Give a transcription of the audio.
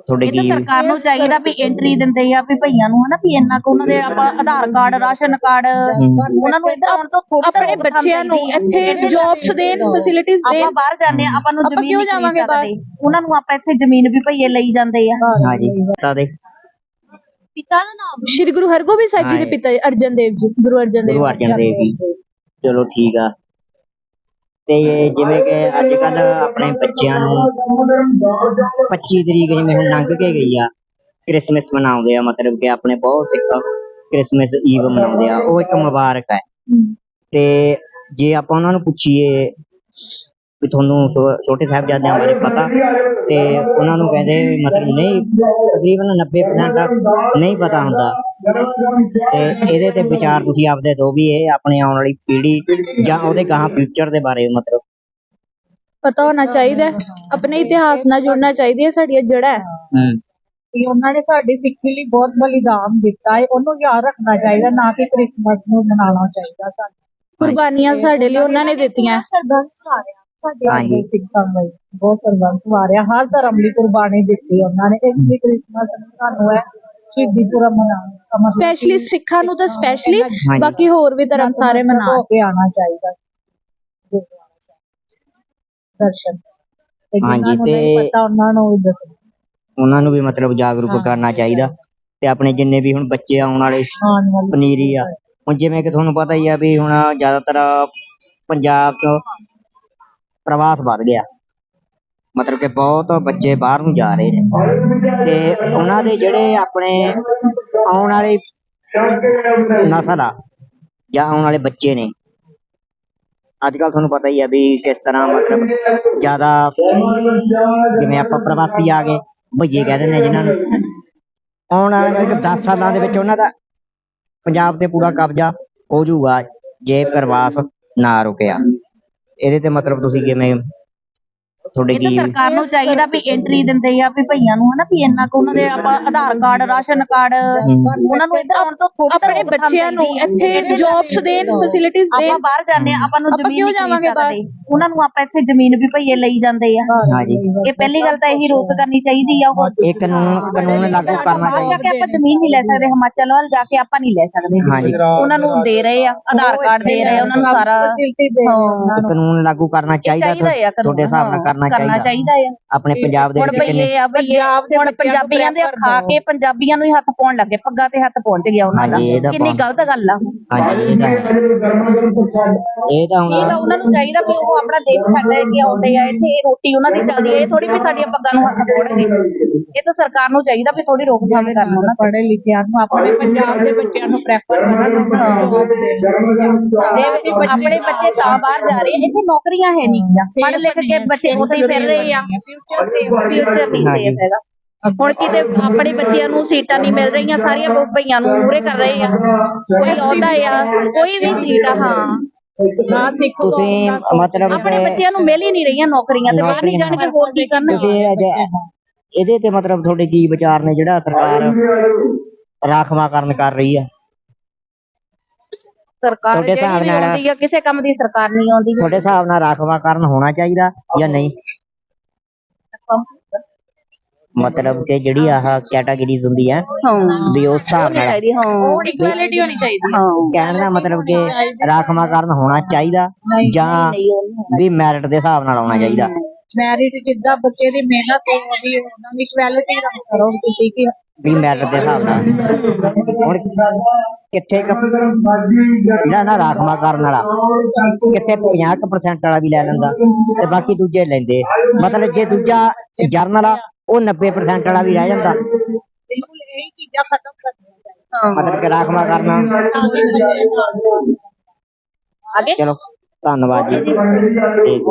ਤੁਹਾਡੇ ਇਹ ਤਾਂ ਕੀ ਸਰਕਾਰ ਨੂੰ ਚਾਹੀਦਾ ਵੀ ਐਂਟਰੀ ਦਿੰਦੇ ਆ ਵੀ ਭਈਆਂ ਨੂੰ ਹਨਾ ਵੀ ਇੰਨਾ ਕੁ ਉਹਨਾਂ ਦੇ ਆਪਾਂ ਆਧਾਰ ਕਾਰਡ ਰਾਸ਼ਨ ਕਾਰਡ ਉਹਨਾਂ ਨੂੰ ਇੱਧਰ ਆਉਣ ਤੋਂ ਥੋੜੀ ਆਪਣੇ ਬੱਚਿਆਂ ਨੂੰ ਇੱਥੇ ਜੌਬਸ ਦੇਣ ਫੈਸਿਲਿਟੀਆਂ ਆਪਾਂ ਦੇਣ। ਬਾਹਰ ਜਾਂਦੇ ਆ ਆਪਾਂ ਨੂੰ ਆਪਾਂ ਜ਼ਮੀਨ ਕਿਉਂ ਜਾਵਾਂਗੇ ਬਾਹਰ? ਉਹਨਾਂ ਨੂੰ ਆਪਾਂ ਇੱਥੇ ਜ਼ਮੀਨ ਵੀ ਭਈਏ ਲਈ ਜਾਂਦੇ ਆ। ਹਾਂਜੀ। ਤਾਂ ਦੇ ਪਿਤਾ ਦਾ ਨਾਮ? ਸ਼੍ਰੀ ਗੁਰੂ ਹਰਗੋਬਿੰਦ ਸਾਹਿਬ ਜੀ ਦੇ। ਪਿਤਾ ਅਰਜਨ ਦੇਵ ਜੀ ਗੁਰੂ ਅਰਜਨ ਦੇਵ ਗੁਰੂ ਅਰਜਨ ਦੇਵ ਜੀ। ਚਲੋ ਠੀਕ ਆ। ਤੇ ਜਿਵੇਂ ਕਿ ਅੱਜ ਕੱਲ ਆਪਣੇ ਬੱਚਿਆਂ ਨੂੰ 25 ਤਰੀਕ ਜਿਵੇਂ ਹੁਣ ਲੰਘ ਕੇ ਗਈ ਆ, ਕ੍ਰਿਸਮਸ ਮਨਾਉਂਦੇ ਆ, ਮਤਲਬ ਕਿ ਆਪਣੇ ਬਹੁਤ ਸਿੱਖ ਕ੍ਰਿਸਮਸ ਈਵ ਮਨਾਉਂਦੇ ਆ, ਉਹ ਇੱਕ ਮੁਬਾਰਕ ਹੈ ਤੇ ਜੇ ਆਪਾਂ ਉਹਨਾਂ ਨੂੰ ਪੁੱਛੀਏ ਵੀ ਤੁਹਾਨੂੰ ਛੋਟੇ ਸਾਹਿਬਜ਼ਾਦਿਆਂ ਬਾਰੇ ਪਤਾ, ਤੇ ਉਹਨਾਂ ਨੂੰ ਕਹਿੰਦੇ ਮਤਲਬ ਨਹੀਂ, ਤਕਰੀਬਨ 90% ਨਹੀਂ ਪਤਾ ਹੁੰਦਾ। ਤੇ ਇਹਦੇ ਤੇ ਵਿਚਾਰ ਤੁਸੀਂ ਆਪਦੇ ਦੋ ਵੀ ਇਹ ਆਪਣੀ ਆਉਣ ਵਾਲੀ ਪੀੜ੍ਹੀ ਜਾਂ ਉਹਦੇ ਗਾਹਾਂ ਫਿਊਚਰ ਦੇ ਬਾਰੇ ਮਤਲਬ। ਪਤਾ ਹੋਣਾ ਚਾਹੀਦਾ ਹੈ। ਆਪਣੇ ਇਤਿਹਾਸ ਨਾਲ ਜੁੜਨਾ ਚਾਹੀਦੀ ਹੈ ਸਾਡੀਆਂ ਜੜ੍ਹਾਂ। ਹੈ। ਹੂੰ ਕਿ ਉਹਨਾਂ ਨੇ ਸਾਡੀ ਸਿੱਖੀ ਲਈ ਬਹੁਤ ਬਲੀਦਾਨ ਦਿੱਤਾ ਹੈ। ਉਹਨੂੰ ਯਾਦ ਰੱਖਣਾ ਚਾਹੀਦਾ ਨਾ ਕਿ ਕ੍ਰਿਸਮਸ ਨੂੰ ਮਨਾਉਣਾ ਚਾਹੀਦਾ ਸਾਨੂੰ। ਕੁਰਬਾਨੀਆਂ ਸਾਡੇ ਲਈ ਉਹਨਾਂ ਨੇ ਦਿੱਤੀਆਂ। ਸਰਬੰਸ ਵਾਰਿਆ ਸਾਡੇ ਹਾਂਜੀ। ਸਿੱਖਾਂ ਲਈ। ਬਹੁਤ ਸਰਬੰਸ ਵਾਰਿਆ ਹਰ ਧਰਮ ਲਈ ਕੁਰਬਾਨੀ ਦਿੱਤੀ ਉਹਨਾਂ ਨੇ। ਇਸ ਲਈ ਕ੍ਰਿਸਮਸ ਨੂੰ ਸਾਨੂੰ ਹੈ ਸ਼ਹੀਦੀ ਪੁਰਬ ਮਨਾਉਣ ਸਪੈਸ਼ਲੀ ਸਿੱਖਾਂ ਨੂੰ ਤਾਂ ਸਪੈਸ਼ਲੀ ਹਾਂਜੀ। ਬਾਕੀ ਹੋਰ ਵੀ ਧਰਮ ਸਾਰੇ ਮਨਾ ਹੋ ਕੇ ਆਉਣਾ ਚਾਹੀਦਾ। ਗੁਰਦੁਆਰਾ ਸਾਹਿਬ। ਦਰਸ਼ਨ। ਤੇ ਹਾਂਜੀ, ਨੂੰ ਨਹੀਂ ਤੇ- ਪਤਾ ਉਹਨਾਂ ਨੂੰ ਵੀ ਦੱਸੋ। ਉਹਨਾਂ ਨੂੰ ਵੀ ਮਤਲਬ ਜਾਗਰੂਕ ਕਰਨਾ ਚਾਹੀਦਾ। ਤੇ ਆਪਣੇ ਜਿੰਨੇ ਵੀ ਹੁਣ ਬੱਚੇ ਆਉਣ ਵਾਲੇ ਆਉਣ ਵਾਲੀ ਪਨੀਰੀ ਆ। ਹੁਣ ਜਿਵੇਂ ਕਿ ਤੁਹਾਨੂੰ ਪਤਾ ਹੀ ਆ ਵੀ ਹੁਣ ਜ਼ਿਆਦਾਤਰ ਪੰਜਾਬ ਚ ਪ੍ਰਵਾਸ ਵੱਧ ਗਿਆ। ਮਤਲਬ ਕਿ ਬਹੁਤ ਬੱਚੇ ਬਾਹਰ ਨੂੰ ਜਾ ਰਹੇ ਨੇ। ਤੇ ਉਹਨਾਂ ਦੇ ਜਿਹੜੇ ਆਪਣੇ ਆਉਣ ਵਾਲੇ ਨਸਲ ਆ, ਜਾਂ ਆਉਣ ਵਾਲੇ ਬੱਚੇ ਨੇ ਅੱਜ ਕੱਲ ਤੁਹਾਨੂੰ ਪਤਾ ਹੀ ਆ ਵੀ ਕਿਸ ਤਰ੍ਹਾਂ ਮਤਲਬ ਜ਼ਿਆਦਾ ਜਿਵੇਂ ਆਪਾਂ ਪ੍ਰਵਾਸੀ ਆ ਗਏ, ਭਈਏ ਕਹਿ ਦਿੰਦੇ ਆ ਜਿਨ੍ਹਾਂ ਨੂੰ। ਆਉਣ ਵਾਲੇ 10 ਸਾਲਾਂ ਦੇ ਵਿੱਚ ਉਹਨਾਂ ਦਾ ਪੰਜਾਬ ਤੇ ਪੂਰਾ ਕਬਜ਼ਾ ਹੋ ਜਾਊਗਾ ਜੇ ਪ੍ਰਵਾਸ ਨਾ ਰੁਕਿਆ। ਇਹਦੇ ਤੇ ਮਤਲਬ ਤੁਸੀਂ ਕਿਵੇਂ ਤੁਹਾਡੇ ਇਹ ਤਾਂ ਕੀ ਸਰਕਾਰ ਨੂੰ ਚਾਹੀਦਾ ਵੀ ਐਂਟਰੀ ਦਿੰਦੇ ਆ ਵੀ ਭਈਆਂ ਨੂੰ ਹਨਾ ਵੀ ਇੰਨਾ ਕੁ ਉਹਨਾਂ ਦੇ ਆਪਾਂ ਆਧਾਰ ਕਾਰਡ ਰਾਸ਼ਨ ਕਾਰਡ ਉਹਨਾਂ ਨੂੰ ਇੱਧਰ ਆਉਣ ਤੋਂ ਥੋੜੀ ਆਪਣੇ ਬੱਚਿਆਂ ਨੂੰ ਇੱਥੇ ਜੌਬਸ ਦੇਣ ਫੈਸਿਲਿਟੀਆਂ ਆਪਾਂ ਦੇਣ ਬਾਹਰ ਜਾਂਦੇ ਆ ਆਪਾਂ ਨੂੰ ਆਪਾਂ ਜ਼ਮੀਨ ਕਿਉਂ ਨਹੀਂ ਖਰੀਦ ਜਾਵਾਂਗੇ ਬਾਹਰ? ਸਕਦੇ ਉਹਨਾਂ ਨੂੰ ਆਪਾਂ ਇੱਥੇ ਜ਼ਮੀਨ ਵੀ ਭਈਏ ਲਈ ਜਾਂਦੇ ਆ। ਹਾਂਜੀ। ਇਹ ਪਹਿਲੀ ਗੱਲ ਤਾਂ ਇਹੀ ਰੋਕ ਕਰਨੀ ਚਾਹੀਦੀ ਆ ਉਹ ਇਹ ਕਾਨੂੰਨ ਕਾਨੂੰਨ ਲਾਗੂ ਕਰਨਾ ਬਾਹਰ ਜਾ ਚਾਹੀਦਾ। ਕੇ ਆਪਾਂ ਜ਼ਮੀਨ ਨਹੀਂ ਲੈ ਸਕਦੇ ਹਿਮਾਚਲ ਵੱਲ ਜਾ ਕੇ ਆਪਾਂ ਨਹੀਂ ਲੈ ਸਕਦੇ। ਹਾਂਜੀ। ਉਹਨਾਂ ਨੂੰ ਦੇ ਰਹੇ ਆ ਆਧਾਰ ਕਾਰਡ ਦੇ ਰਹੇ ਆ ਉਹਨਾਂ ਨੂੰ ਸਾਰਾ ਇਹ ਕਾਨੂੰਨ ਲਾਗੂ ਕਰਨਾ ਚਾਹੀਦਾ ਚਾਹੀਦਾ ਆ ਕਾਨੂੰਨ, ਤੁਹਾਡੇ ਹਿਸਾਬ ਨਾਲ ਕਰਨਾ ਕਰਨਾ ਚਾਹੀਦਾ। ਆ। ਆਪਣੇ ਪੰਜਾਬ ਦੇ ਹੁਣ ਵਿੱਚ ਕਿੰਨੇ ਭਈਏ ਆ ਭਈਏ ਹੁਣ ਪੰਜਾਬੀਆਂ ਦੇ ਖਾ ਕੇ ਪੰਜਾਬੀਆਂ ਨੂੰ ਹੀ ਹੱਥ ਪਾਉਣ ਲੱਗੇ ਪੱਗਾਂ ਤੇ ਹੱਥ ਪਹੁੰਚ ਗਿਆ ਉਹਨਾਂ ਦਾ। ਹਾਂਜੀ, ਇਹ ਤਾਂ ਕਿੰਨੀ ਗਲਤ ਗੱਲ ਆ। ਹਾਂਜੀ ਇਹ ਤਾਂ ਹੈ। ਇਹ ਤਾਂ ਇਹ ਤਾਂ ਹੁਣ ਉਹਨਾਂ ਨੂੰ ਚਾਹੀਦਾ ਵੀ ਉਹ ਆਪਣਾ ਦੇਸ਼ ਛੱਡ ਕੇ ਆਉਂਦੇ ਆ ਇੱਥੇ ਇਹ ਰੋਟੀ ਉਹਨਾਂ ਦੀ ਚੱਲਦੀ ਹੈ ਇਹ ਥੋੜੀ ਵੀ ਸਾਡੀਆਂ ਪੱਗਾਂ ਨੂੰ ਹੱਥ ਪਾਉਣਗੇ। ਇਹ ਤਾਂ ਸਰਕਾਰ ਨੂੰ ਚਾਹੀਦਾ ਵੀ ਥੋੜੀ ਰੋਕਥਾਮ ਕਰਨ ਉਹਨਾਂ ਤੇ। ਪੜ੍ਹੇ ਲਿਖਿਆਂ ਨੂੰ ਆਪਣੇ ਪੰਜਾਬ ਦੇ ਬੱਚਿਆਂ ਨੂੰ ਪ੍ਰੈਫਰ ਜੇ ਆਪਣੇ ਬੱਚੇ ਤਾਂ ਬਾਹਰ ਜਾ ਰਹੇ ਆ ਇੱਥੇ ਨੌਕਰੀਆਂ ਹੈ ਨਹੀਂ। ਪੜ੍ਹ ਲਿਖ ਕੇ ਬੱਚੇ ਉੱਥੇ ਹੀ ਫਿਰ ਰਹੇ ਆ। ਫਿਊਚਰ ਨਹੀਂ ਹਾਂਜੀ। ਸੇਫ ਹੈਗਾ। ਹੁਣ ਕਿਤੇ ਆਪਣੇ ਬੱਚਿਆਂ ਨੂੰ ਸੀਟਾਂ ਨਹੀਂ ਮਿਲ ਰਹੀਆਂ ਸਾਰੀਆਂ ਭਈਆਂ ਨੂੰ ਪੂਰੇ ਕਰ ਰਹੇ ਆ। ਕੋਈ ਆਉਂਦਾ ਆ ਕੋਈ ਵੀ ਸੀਟ ਆ ਹਾਂ। ਨਾ ਸਿੱਖੋ ਤੁਸੀਂ ਮਤਲਬ ਆਪਣੇ ਕਿ ਬੱਚਿਆਂ ਨੂੰ ਮਿਲ ਹੀ ਨਹੀਂ ਰਹੀਆਂ ਨੌਕਰੀਆਂ ਤੇ ਬਾਹਰ ਨਹੀਂ ਜਾਣਗੇ ਹੋਰ ਕੀ ਕਰਨਗੇ? ਤੁਸੀਂ ਇਹਦੇ- ਤੇ ਮਤਲਬ ਤੁਹਾਡੇ ਕੀ ਵਿਚਾਰ ਨੇ ਜਿਹੜਾ ਸਰਕਾਰ ਰਾਖਵਾਂਕਰਨ ਕਰ ਰਹੀ ਹੈ ਸਰਕਾਰ ਤੁਹਾਡੇ ਜਿਹੜੀ ਹਿਸਾਬ ਵੀ ਨਾਲ- ਆਉਂਦੀ ਆ ਕਿਸੇ ਕੰਮ ਦੀ ਸਰਕਾਰ ਨਹੀਂ ਆਉਂਦੀ। ਤੁਹਾਡੇ ਹਿਸਾਬ ਨਾਲ ਰਾਖਵਾਂਕਰਨ ਹੋਣਾ ਚਾਹੀਦਾ ਜਾਂ ਨਹੀਂ? ਮਤਲਬ ਕਿ ਜਿਹੜੀ ਆਹ ਕੈਟਾਗਰੀਜ਼ ਹੁੰਦੀ ਹੈ ਹਾਂ। ਵੀ ਉਸ ਹਿਸਾਬ ਨਾਲ ਚਾਹੀਦੀ ਹਾਂ। ਇਕੁਐਲਿਟੀ ਹੋਣੀ ਚਾਹੀਦੀ ਹੈ ਹਾਂ। ਕਹਿਣ ਦਾ ਮਤਲਬ ਕਿ ਰਾਖਵਾਂਕਰਨ ਹੋਣਾ ਚਾਹੀਦਾ ਜਾਂ ਵੀ ਮੈਰਿਟ ਦੇ ਹਿਸਾਬ ਨਾਲ ਆਉਣਾ ਚਾਹੀਦਾ? ਮੈਰਿਟ ਜਿੱਦਾਂ ਬੱਚੇ ਦੀ ਮਿਹਨਤ ਹੈ ਉਹਦੀ ਉਹਨਾਂ ਦੀ ਕੁਆਲਿਟੀ ਕਰੋ ਤੁਸੀਂ ਕਿ ਵੀ ਮੈਰਿਟ ਦੇ ਹਿਸਾਬ ਨਾਲ। ਹੁਣ ਕਿੱਥੇ ਕੁ ਜਿਹੜਾ ਨਾ ਰਾਖਵਾ ਕਰਨ ਵਾਲਾ। ਕਿੱਥੇ 50% ਵਾਲਾ ਵੀ ਲੈ ਲੈਂਦਾ ਤੇ ਬਾਕੀ ਦੂਜੇ ਲੈਂਦੇ। ਮਤਲਬ ਜੇ ਦੂਜਾ ਜਰਨਲ ਆ ਉਹ 90% ਵਾਲਾ ਵੀ ਰਹਿ ਜਾਂਦਾ। ਬਿਲਕੁਲ ਇਹ ਚੀਜ਼ਾਂ ਖਤਮ ਕਰਨੀਆਂ ਮਤਲਬ ਕਿ ਰਾਖਵਾ ਕਰਨਾ। ਅੱਗੇ ਚਲੋ ਧੰਨਵਾਦ ਜੀ। ਠੀਕ।